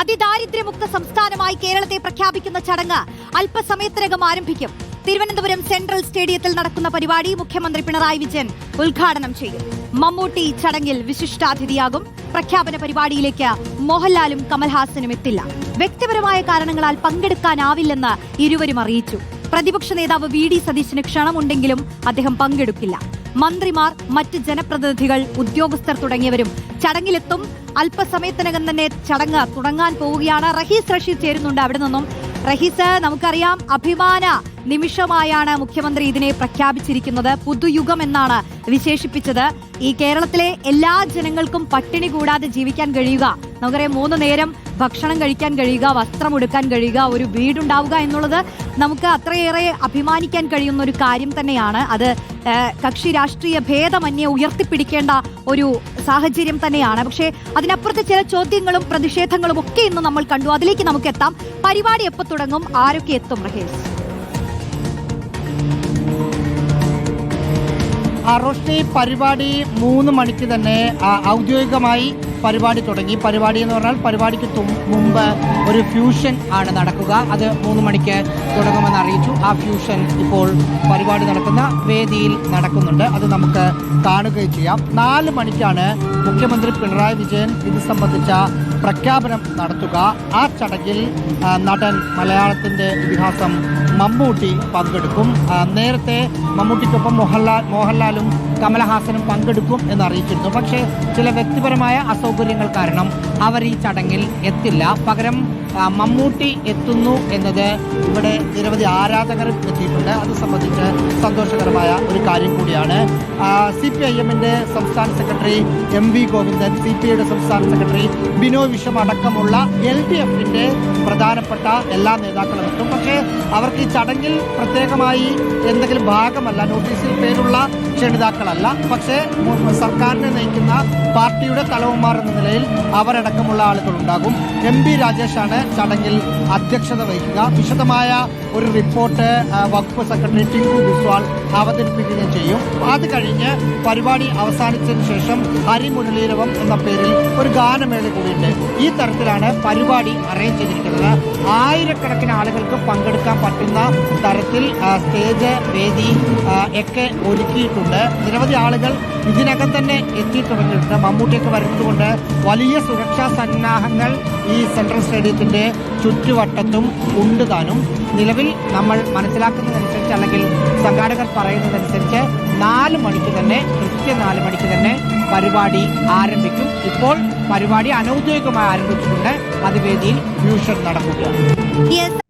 അതിദാരിദ്ര്യമുക്ത സംസ്ഥാനമായി കേരളത്തെ പ്രഖ്യാപിക്കുന്ന ചടങ്ങ് അല്പസമയത്തിനകം ആരംഭിക്കും. തിരുവനന്തപുരം സെൻട്രൽ സ്റ്റേഡിയത്തിൽ നടക്കുന്ന പരിപാടി മുഖ്യമന്ത്രി പിണറായി വിജയൻ ഉദ്ഘാടനം ചെയ്യും. മമ്മൂട്ടി ചടങ്ങിൽ വിശിഷ്ടാതിഥിയാകും. പ്രഖ്യാപന പരിപാടിയിലേക്ക് മോഹൻലാലും കമൽഹാസനും എത്തില്ല. വ്യക്തിപരമായ കാരണങ്ങളാൽ പങ്കെടുക്കാനാവില്ലെന്ന് ഇരുവരും അറിയിച്ചു. പ്രതിപക്ഷ നേതാവ് വി ഡി സതീശന് ക്ഷണമുണ്ടെങ്കിലും അദ്ദേഹം പങ്കെടുക്കില്ല. മന്ത്രിമാർ മറ്റ് ജനപ്രതിനിധികൾ ഉദ്യോഗസ്ഥർ തുടങ്ങിയവരും ചടങ്ങിലെത്തും. അല്പസമയത്തിനകം തന്നെ ചടങ്ങ് തുടങ്ങാൻ പോവുകയാണ്. റഹീസ് റഷീദ് ചേരുന്നുണ്ട് അവിടെ നിന്നും. റഹീസ് നമുക്കറിയാം അഭിമാന നിമിഷമായാണ് മുഖ്യമന്ത്രി ഇതിനെ പ്രഖ്യാപിച്ചിരിക്കുന്നത്. പുതുയുഗം എന്നാണ് വിശേഷിപ്പിച്ചത്. ഈ കേരളത്തിലെ എല്ലാ ജനങ്ങൾക്കും പട്ടിണി കൂടാതെ ജീവിക്കാൻ കഴിയുക. നമുക്കറിയാം മൂന്ന് നേരം ഭക്ഷണം കഴിക്കാൻ കഴിയുക വസ്ത്രം ഉടുക്കാൻ കഴിയുക ഒരു വീടുണ്ടാവുക എന്നുള്ളത് നമുക്ക് അത്രയേറെ അഭിമാനിക്കാൻ കഴിയുന്ന ഒരു കാര്യം തന്നെയാണ്. അത് കക്ഷി രാഷ്ട്രീയ ഭേദമന്യേ ഉയർത്തിപ്പിടിക്കേണ്ട ഒരു സാഹചര്യം തന്നെയാണ്. പക്ഷേ അതിനപ്പുറത്തെ ചില ചോദ്യങ്ങളും പ്രതിഷേധങ്ങളും ഒക്കെ ഇന്ന് നമ്മൾ കണ്ടു. അതിലേക്ക് നമുക്ക് എത്താം. പരിപാടി എപ്പോൾ തുടങ്ങും? ആരൊക്കെ എത്തും റഹേഷ് റോഷ്നി പരിപാടി മൂന്ന് മണിക്ക് തന്നെ ഔദ്യോഗികമായി പരിപാടി തുടങ്ങി. പരിപാടി എന്ന് പറഞ്ഞാൽ പരിപാടിക്ക് മുമ്പ് ഒരു ഫ്യൂഷൻ ആണ് നടക്കുക. അത് മൂന്ന് മണിക്ക് തുടങ്ങുമെന്ന് അറിയിച്ചു. ആ ഫ്യൂഷൻ ഇപ്പോൾ പരിപാടി നടക്കുന്ന വേദിയിൽ നടക്കുന്നുണ്ട്. അത് നമുക്ക് കാണുകയും ചെയ്യാം. നാല് മണിക്കാണ് മുഖ്യമന്ത്രി പിണറായി വിജയൻ ഇത് സംബന്ധിച്ച പ്രഖ്യാപനം നടത്തുക. ആ ചടങ്ങിൽ നടൻ മലയാളത്തിന്റെ ഇതിഹാസം മമ്മൂട്ടി പങ്കെടുക്കും. നേരത്തെ മമ്മൂട്ടിക്കൊപ്പം മോഹൻലാൽ മോഹൻലാലും കമലഹാസനും പങ്കെടുക്കും എന്ന് അറിയിച്ചിരുന്നു പക്ഷേ ചില വ്യക്തിപരമായ അസൗകര്യങ്ങൾ കാരണം അവർ ഈ ചടങ്ങിൽ എത്തില്ല. പകരം മമ്മൂട്ടി എത്തുന്നു എന്നത് ഇവിടെ നിരവധി ആരാധകർ എത്തിയിട്ടുണ്ട്. അത് സംബന്ധിച്ച് സന്തോഷകരമായ ഒരു കാര്യം കൂടിയാണ്. സി പി ഐ സംസ്ഥാന secretary M V Govindan C P ഐയുടെ സംസ്ഥാന സെക്രട്ടറി ബിനോയ് വിശ്വം അടക്കമുള്ള എൽ ഡി എഫിന്റെ പ്രധാനപ്പെട്ട എല്ലാ നേതാക്കളും എത്തും പക്ഷേ അവർക്ക് ഈ ചടങ്ങിൽ പ്രത്യേകമായി എന്തെങ്കിലും ഭാഗമല്ല നോട്ടീസിൽ പേരുള്ള ക്ഷണിതാക്കളല്ല. പക്ഷേ സർക്കാരിനെ നയിക്കുന്ന പാർട്ടിയുടെ തലവന്മാർ എന്ന നിലയിൽ അവരടക്കമുള്ള ആളുകൾ ഉണ്ടാകും എം പി രാജേഷാണ് ചടങ്ങിൽ അധ്യക്ഷത വഹിക്കുക. വിശദമായ ഒരു റിപ്പോർട്ട് വകുപ്പ് സെക്രട്ടറി ടിങ്കു ബിസ്വാൾ അവതരിപ്പിക്കുകയും ചെയ്യും. അത് കഴിഞ്ഞ് പരിപാടി അവസാനിച്ചതിന് ശേഷം ഹരിമുരളീരവം എന്ന പേരിൽ ഒരു ഗാനമേള കൂടിയുണ്ട്. ഈ തരത്തിലാണ് പരിപാടി അറേഞ്ച് ചെയ്തിരിക്കുന്നത്. ആയിരക്കണക്കിന് ആളുകൾക്ക് പങ്കെടുക്കാൻ പറ്റുന്ന തരത്തിൽ സ്റ്റേജ് വേദി ഒക്കെ ഒരുക്കിയിട്ടുണ്ട്. നിരവധി ആളുകൾ ഇതിനകം തന്നെ എത്തിത്തുടങ്ങിയിട്ടുണ്ട്. മമ്മൂട്ടിയൊക്കെ വരുന്നതുകൊണ്ട് വലിയ സുരക്ഷാ സന്നാഹങ്ങൾ ഈ സെൻട്രൽ സ്റ്റേഡിയത്തിന്റെ ചുറ്റുവട്ടത്തും ഉണ്ട് താനും. നിലവിൽ നമ്മൾ മനസ്സിലാക്കുന്നതനുസരിച്ച് അല്ലെങ്കിൽ സംഘാടകർ പറയുന്നതനുസരിച്ച് നാല് മണിക്ക് തന്നെ കൃത്യം നാല് മണിക്ക് തന്നെ പരിപാടി ആരംഭിക്കും. ഇപ്പോൾ പരിപാടി അനൗദ്യോഗികമായി ആരംഭിച്ചിട്ടുണ്ട്. അത് വേദിയിൽ ഫ്യൂഷൻ നടക്കുകയാണ്